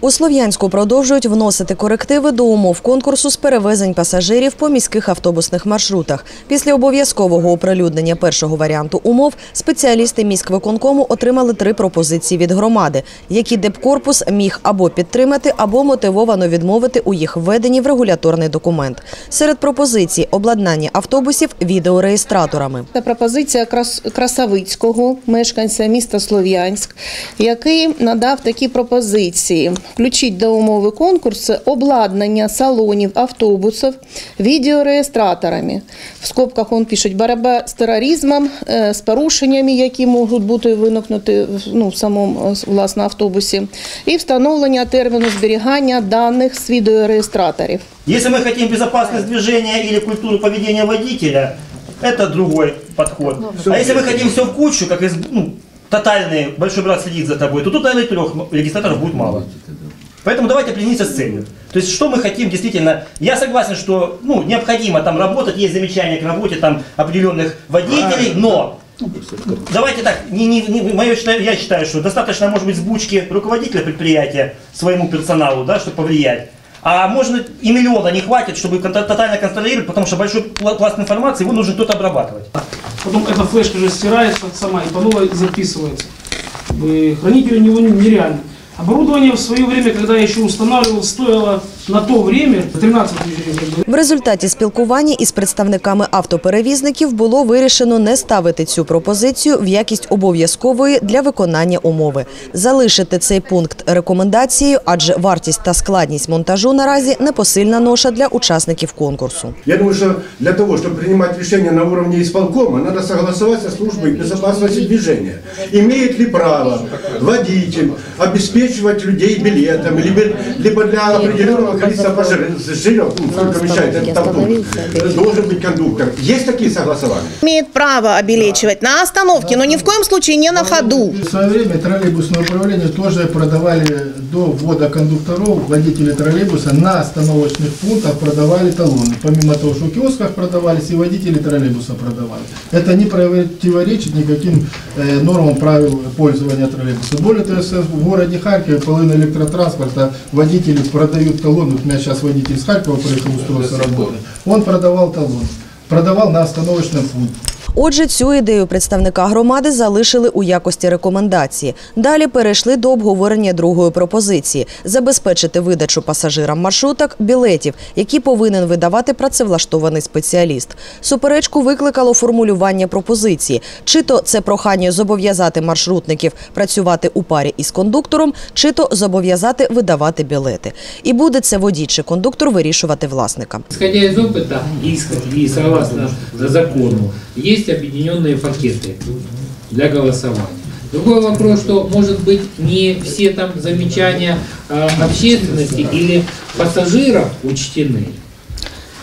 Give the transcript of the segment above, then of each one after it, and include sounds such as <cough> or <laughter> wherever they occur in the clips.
У Слов'янську продовжують вносити корективи до умов конкурсу з перевезень пасажирів по міських автобусних маршрутах. Після обов'язкового оприлюднення першого варіанту умов спеціалісти міськвиконкому отримали три пропозиції від громади, які депкорпус міг або підтримати, або мотивовано відмовити у їх введенні в регуляторний документ. Серед пропозицій обладнання автобусів відеореєстраторами. Це пропозиція Крас- Красавицького, мешканця міста Слов'янськ, який надав такі пропозиції: включити до умови конкурсу обладнання салонів автобусів відеореєстраторами. В скобках він пише боротьба з тероризмом, е, з порушеннями, які можуть бути виникнути в- ну, в самому е, власне автобусі, і встановлення терміну зберігання даних з відеореєстраторів. Если мы хотим безопасность движения или культуру поведения водителя, это другой подход. А если мы хотим все в кучу, как из, ну, тотальный большой брат следит за тобой, то тут, наверное, трех регистраторов будет мало. Поэтому давайте определимся с целью. То есть, что мы хотим действительно. Я согласен, что ну, необходимо там работать, есть замечания к работе там определенных водителей, но давайте так, не, не, не, считаю- я считаю, что достаточно, может быть, сбучки руководителя предприятия своему персоналу, да, чтобы повлиять. А можно и миллиона не хватит, чтобы тотально контролировать, потому что большой пла- пласт информации, его нужно кто-то обрабатывать. Потом эта флешка же стирается сама и по новой записывается. И хранить ее нереально. Оборудование в свое время, когда я еще устанавливал, стоило на то время 13 тысяч гривен. В результаті спілкування із представниками автоперевізників було вирішено не ставити цю пропозицію в якість обов'язкової для виконання умови, залишити цей пункт рекомендацією, адже вартість та складність монтажу наразі непосильна ноша для учасників конкурсу. Я думаю, что для того, чтобы принимать решение на уровне исполкома, надо согласовать со службой безопасности движения. Имеет ли право водитель обеспечивать людей билетом, либо, либо для определенного количества пассажиров, ну, сколько вмещает этот автобус, должен быть кондуктор. Есть такие согласования? Имеет право обелечивать на остановке, но ни в коем случае не на ходу. В свое время троллейбусное управление тоже продавали до ввода кондукторов, водители троллейбуса на остановочных пунктах продавали талоны. Помимо того, что в киосках продавались, и водители троллейбуса продавали. Это не противоречит никаким э, нормам правил пользования троллейбуса. Более того, в городе Харькове половина электротранспорта водители продают талоны. Вот у меня сейчас водитель из Харькова приехал устроиться работать. Он продавал талоны. Продавал на остановочном пункте. Отже, цю ідею представника громади залишили у якості рекомендації. Далі перейшли до обговорення другої пропозиції забезпечити видачу пасажирам маршруток білетів, які повинен видавати працевлаштований спеціаліст. Суперечку викликало формулювання пропозиції: чи то це прохання зобов'язати маршрутників працювати у парі із кондуктором, чи то зобов'язати видавати білети. І буде це водій чи кондуктор вирішувати власникам. Опыта и исход- и согласно закону, есть объединенные пакеты для голосования. Другой вопрос, что может быть не все там замечания а, общественности или пассажиров учтены.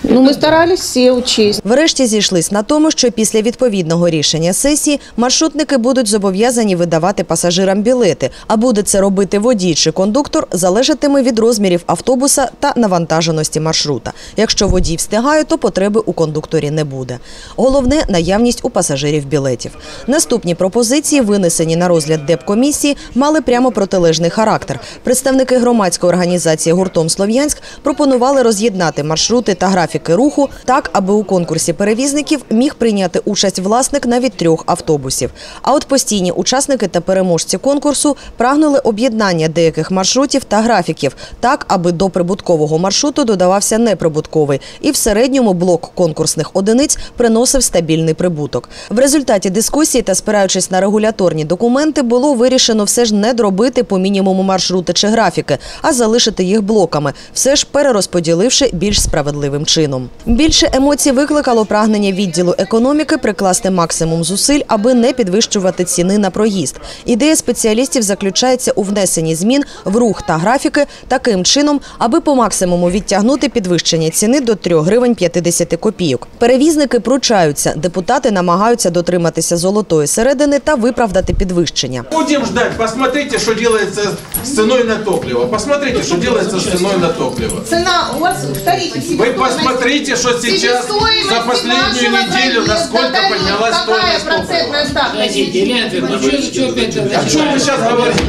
Ну, мы старались все учесть. Врешті зійшлись на тому, що після відповідного рішення сесії маршрутники будуть зобов'язані видавати пасажирам білети, а буде це робити водій чи кондуктор, залежатиме від розмірів автобуса та навантаженості маршрута. Якщо водій встигає, то потреби у кондукторі не буде. Головне наявність у пасажирів білетів. Наступні пропозиції, винесені на розгляд депкомісії, мали прямо протилежний характер. Представники громадської організації гуртом Слов'янськ пропонували роз'єднати маршрути та графіки руху так, аби у конкурсі перевізників міг прийняти участь власник навіть трьох автобусів. А от постійні учасники та переможці конкурсу прагнули об'єднання деяких маршрутів та графіків так, аби до прибуткового маршруту додавався неприбутковий, і в середньому блок конкурсних одиниць приносив стабільний прибуток. В результаті дискусії та спираючись на регуляторні документи, було вирішено все ж не дробити по мінімуму маршрути чи графіки, а залишити їх блоками, все ж перерозподіливши більш справедливим чином. Більше емоцій викликало прагнення відділу економіки прикласти максимум зусиль, аби не підвищувати ціни на проїзд. Ідея спеціалістів заключається у внесенні змін в рух та графіки таким чином, аби по максимуму відтягнути підвищення ціни до 3 гривень 50 копійок. Перевізники пручаються, депутати намагаються дотриматися золотої середини та виправдати підвищення. Будем ждать. Посмотрите, что делается с ценой на топливо. Посмотрите, что делается с ценой на топливо. Цена у вас в посмотрите, посмотрите, что сейчас за последнюю неделю насколько поднялась стоимость. процентная ставка Подождите, ну что, что опять О чем вы сейчас говорите?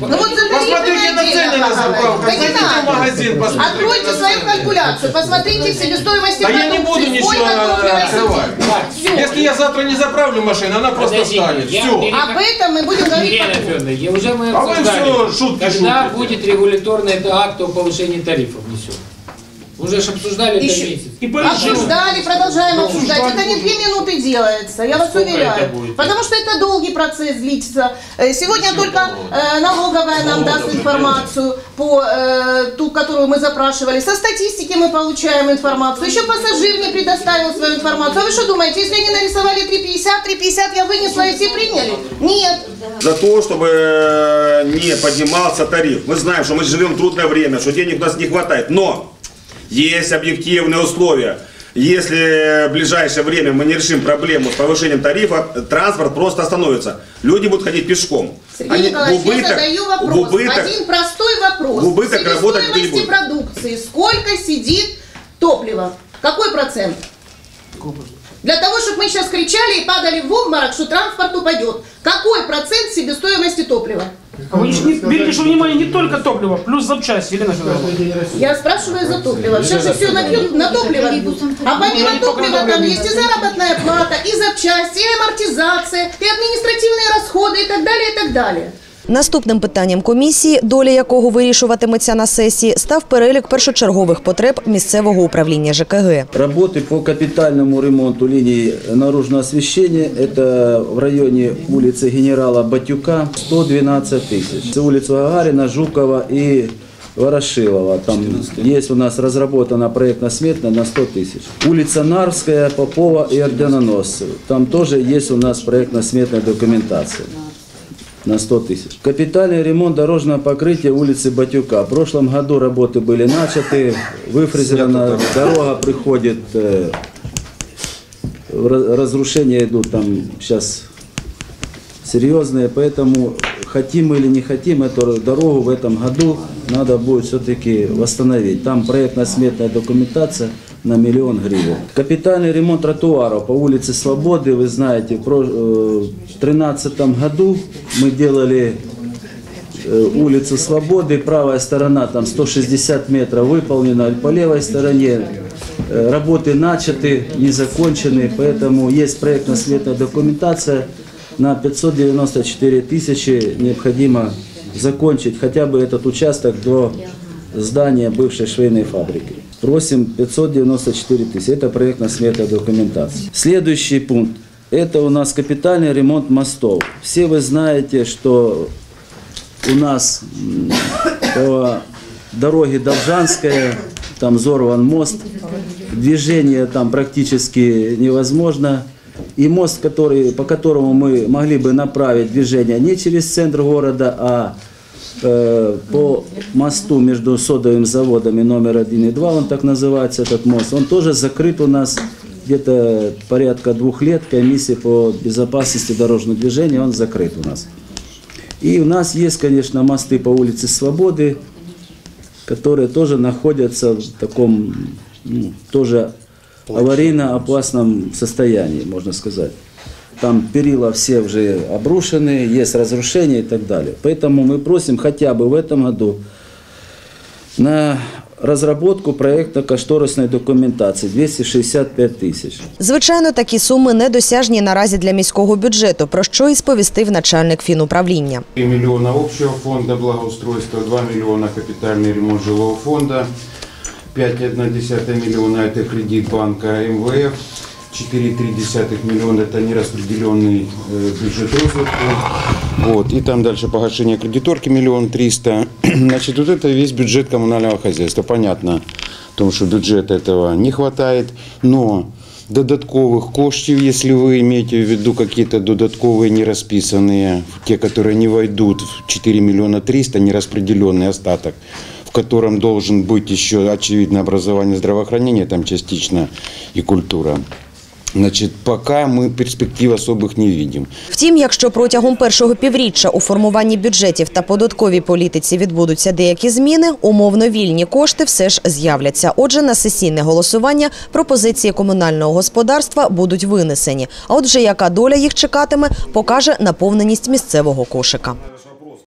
Ну вот Посмотрите на цены на заправках, зайдите в магазин, посмотрите Откройте свою калькуляцию, посмотрите в себестоимости Да я не буду ничего открывать. Если я завтра не заправлю машину, она просто я Все. Об этом мы будем говорить Елена потом. Уже мы А вы обсуждали, когда будет регуляторный акт о повышении тарифов внесен. Уже ж обсуждали это Еще- месяц. И Обсуждали, продолжаем Ну, обсуждать. Это не две минуты делается, я вас Сколько уверяю. это? Потому что это долгий процесс длится. Э, Сегодня только э, налоговая нам даст информацию, по э, ту, которую мы запрашивали. Со статистики мы получаем информацию. Еще пассажир не предоставил свою информацию. А вы что думаете, если они нарисовали 3,50, 3,50 я вынесла и все приняли? Нет. за то, чтобы э, не поднимался тариф. Мы знаем, что мы живем в трудное время, что денег у нас не хватает. Но есть объективные условия. Если в ближайшее время мы не решим проблему с повышением тарифа, транспорт просто остановится. Люди будут ходить пешком. Сергей Они Николаевич, убыток- я задаю вопрос. убыток- Один простой вопрос. убыток работать не будут. продукции сколько сидит топлива? Какой процент? Для того, чтобы мы сейчас кричали и падали в обморок, что транспорт упадет. Какой процент себестоимости топлива? А Вы не, берите же внимание не только топливо, плюс запчасти, Елена Федоровна. Каждый день растет. Я спрашиваю за топливо. Сейчас же все на, на топливо. А помимо Ну, не только топлива на там топливо. есть и заработная плата, и запчасти, и амортизация, и административные расходы, и так далее, и так далее. Наступним питанням комісії, доля якого вирішуватиметься на сесії, став перелік першочергових потреб місцевого управління ЖКГ. Работы по капитальному ремонту линии наружного освещения – это в районе улицы генерала Батюка 112 тысяч. Это улица Гагарина, Жукова и Ворошилова. Там есть у нас разработана проектно-сметная на 100 тысяч. Улица Нарвская, Попова и Орденоносцев. Там тоже есть у нас проектно-сметная документация На 100 тысяч. Капитальный ремонт дорожного покрытия улицы Батюка. В прошлом году работы были начаты, выфрезерована дорога приходит, э, разрушения идут там сейчас серьезные, поэтому хотим или не хотим, эту дорогу в этом году надо будет все-таки восстановить. Там проектно-сметная документация на миллион гривен. Капитальный ремонт тротуаров по улице Свободы, вы знаете, в про- э, в 2013 году мы делали э, улицу Свободы, правая сторона там 160 метров выполнена, по левой стороне э, работы начаты, не закончены, поэтому есть проектно-сметная документация на 594 тысячи необходимо закончить хотя бы этот участок до здания бывшей швейной фабрики. Просим 594 тысячи. Это проектно-сметная документация. Следующий пункт. Это у нас капитальный ремонт мостов. Все вы знаете, что у нас по дороге Должанская, там взорван мост, движение там практически невозможно. И мост, который, по которому мы могли бы направить движение не через центр города, а э, по мосту между содовым заводами номер 1 и 2, он так называется, этот мост, он тоже закрыт у нас где-то порядка двух лет, комиссия по безопасности дорожного движения, он закрыт у нас. И у нас есть, конечно, мосты по улице Свободы, которые тоже находятся в таком ну, тоже аварийно опасном состоянии, можно сказать. Там перила все уже обрушены, есть разрушения и так далее. Поэтому мы просим хотя бы в этом году на разработку проектно-кошторисной документации 265 тисяч. Звичайно, такі суми недосяжні наразі для міського бюджету, про що і сповістив начальник фінуправління. 3 миллиона общего фонда благоустройства, 2 миллиона капитальный ремонт жилого фонда, 5,1 миллиона это кредит банка МВФ, 4,3 миллиона это нераспределенный э, бюджет розвитку. Вот, и там дальше погашение кредиторки миллион триста. <clears throat> Значит, вот это весь бюджет коммунального хозяйства. Понятно, потому что бюджета этого не хватает, но додатковых коштів, если вы имеете в виду какие-то додатковые нерасписанные, те, которые не войдут в 4 миллиона 300, нераспределенный остаток, в котором должен быть еще, очевидно, образование здравоохранения, там частично и культура. Значит, пока мы перспектив особых не видим. Втім, якщо протягом першого півріччя у формуванні бюджетів та податковій політиці відбудуться деякі зміни, умовно вільні кошти все ж з'являться. Отже, на сесійне голосування пропозиції комунального господарства будуть винесені. А отже, яка доля їх чекатиме, покаже наповненість місцевого кошика.